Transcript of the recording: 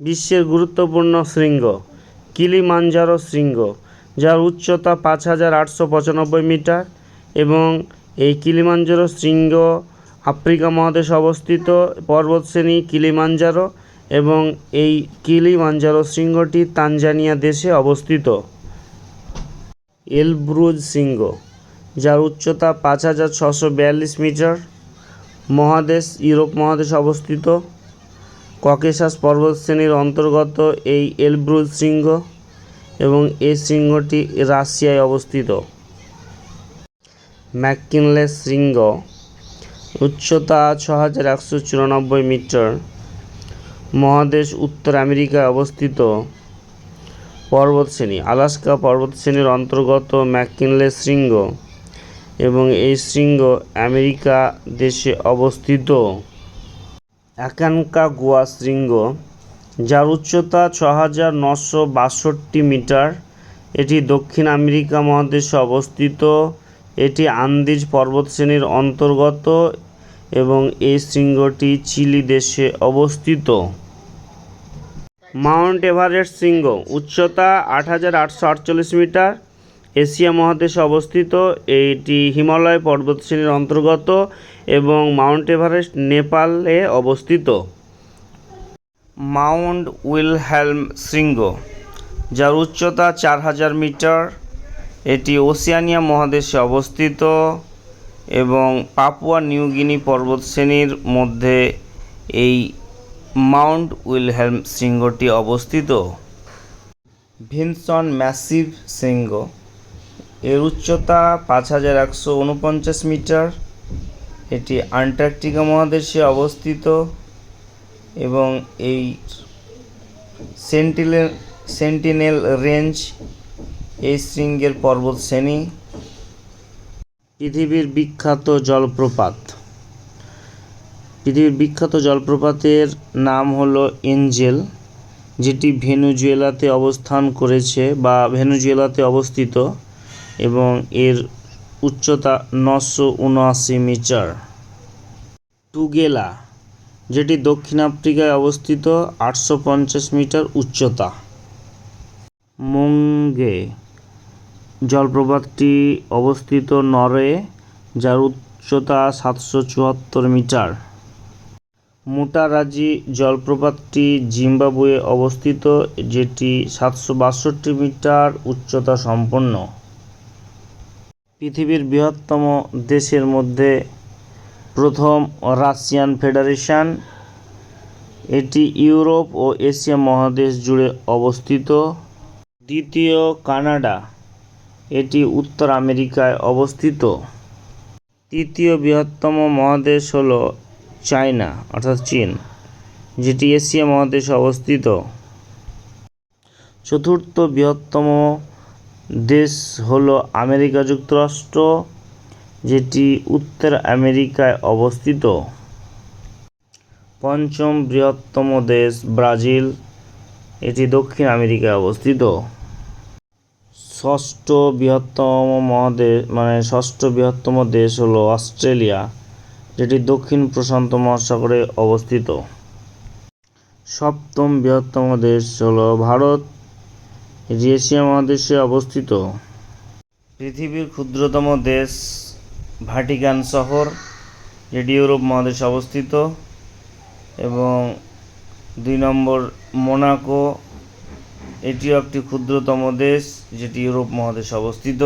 বিশ্বের গুরুত্বপূর্ণ শৃঙ্গ, কিলিমাঞ্জারো শৃঙ্গ, যার উচ্চতা পাঁচ হাজার আটশো পঁচানব্বই মিটার এবং এই কিলিমাঞ্জারো শৃঙ্গ আফ্রিকা মহাদেশে অবস্থিত পর্বতশ্রেণী কিলিমাঞ্জারো এবং এই কিলিমাঞ্জারো শৃঙ্গটি তানজানিয়া দেশে অবস্থিত। এলব্রুজ শৃঙ্গ, যার উচ্চতা পাঁচ হাজার ছশো বিয়াল্লিশ মিটার, মহাদেশ, ইউরোপ মহাদেশে অবস্থিত। ককেশাস পর্বতশ্রেণীর অন্তর্গত এই এলব্রুজ শৃঙ্গ এবং এই শৃঙ্গটি রাশিয়ায় অবস্থিত। ম্যাককিনলে শৃঙ্গ, উচ্চতা ছ হাজার একশো চুরানব্বই মিটার, মহাদেশ উত্তর আমেরিকায় অবস্থিত পর্বতশ্রেণী, আলাস্কা পর্বতশ্রেণীর অন্তর্গত ম্যাককিনলে শৃঙ্গ এবং এই শৃঙ্গ আমেরিকা দেশে অবস্থিত। অ্যাকানকাগুয়া শৃঙ্গ, যার উচ্চতা ছ হাজার নশো বাষট্টি মিটার। এটি দক্ষিণ আমেরিকা মহাদেশে অবস্থিত। এটি আন্দিজ পর্বতশ্রেণীর অন্তর্গত এবং এই শৃঙ্গটি চিলি দেশে অবস্থিত। মাউন্ট এভারেস্ট শৃঙ্গ, উচ্চতা আট হাজার আটশো আটচল্লিশ মিটার। এশিয়া মহাদেশে অবস্থিত। এটি হিমালয় পর্বতশ্রেণীর অন্তর্গত এবং মাউন্ট এভারেস্ট, নেপালে অবস্থিত। মাউন্ট উইলহেলম শৃঙ্গ, যার উচ্চতা চার হাজার মিটার। এটি ওসিয়ানিয়া মহাদেশে অবস্থিত এবং পাপুয়া নিউগিনি পর্বতশ্রেণীর মধ্যে এই মাউন্ট উইলহেলম শৃঙ্গটি অবস্থিত। ভিনসন ম্যাসিভ শৃঙ্গ এর উচ্চতা পাঁচ হাজার একশো উনপঞ্চাশ মিটার। এটি আন্টার্কটিকা মহাদেশে অবস্থিত এবং এই সেন্টিলে, সেন্টিনেল রেঞ্জ এই শৃঙ্গের পর্বত শ্রেণি। পৃথিবীর বিখ্যাত জলপ্রপাত। পৃথিবীর বিখ্যাত জলপ্রপাতের নাম হলো এঞ্জেল, যেটি ভেনুজুয়েলাতে অবস্থান করেছে বা ভেনুজুয়েলাতে অবস্থিত। এবং এর উচ্চতা নশো উনআশি মিটার। টুগেলা, যেটি দক্ষিণ আফ্রিকায় অবস্থিত আটশো পঞ্চাশ মিটার উচ্চতা। মুঙ্গে, জলপ্রপাতটি অবস্থিত নরওয়ে, যার উচ্চতা সাতশো চুয়াত্তর মিটার। মুটারাজি জলপ্রপাতটি জিম্বাবুয়ে অবস্থিত, যেটি সাতশো বাষট্টি মিটার উচ্চতা সম্পন্ন। পৃথিবীর বৃহত্তম দেশের মধ্যে প্রথম রাশিয়ান ফেডারেশন। এটি ইউরোপ ও এশিয়া মহাদেশ জুড়ে অবস্থিত। দ্বিতীয় কানাডা, এটি উত্তর আমেরিকায় অবস্থিত। তৃতীয় বৃহত্তম মহাদেশ হল চায়না, অর্থাৎ চীন, যেটি এশিয়া মহাদেশে অবস্থিত। চতুর্থ বৃহত্তম দেশ হলো আমেরিকা যুক্তরাষ্ট্র, যেটি উত্তর আমেরিকায় অবস্থিত। পঞ্চম বৃহত্তম দেশ ব্রাজিল, এটি দক্ষিণ আমেরিকায় অবস্থিত। ষষ্ঠ বৃহত্তম মহাদেশ মানে ষষ্ঠ বৃহত্তম দেশ হলো অস্ট্রেলিয়া, যেটি দক্ষিণ প্রশান্ত মহাসাগরে অবস্থিত। সপ্তম বৃহত্তম দেশ হলো ভারত এটি এশিয়া মহাদেশে অবস্থিত। পৃথিবীর ক্ষুদ্রতম দেশ ভাটিকান শহর যেটি ইউরোপ মহাদেশে অবস্থিত এবং দুই নম্বর মোনাকো, এটিও একটি ক্ষুদ্রতম দেশ যেটি ইউরোপ মহাদেশে অবস্থিত।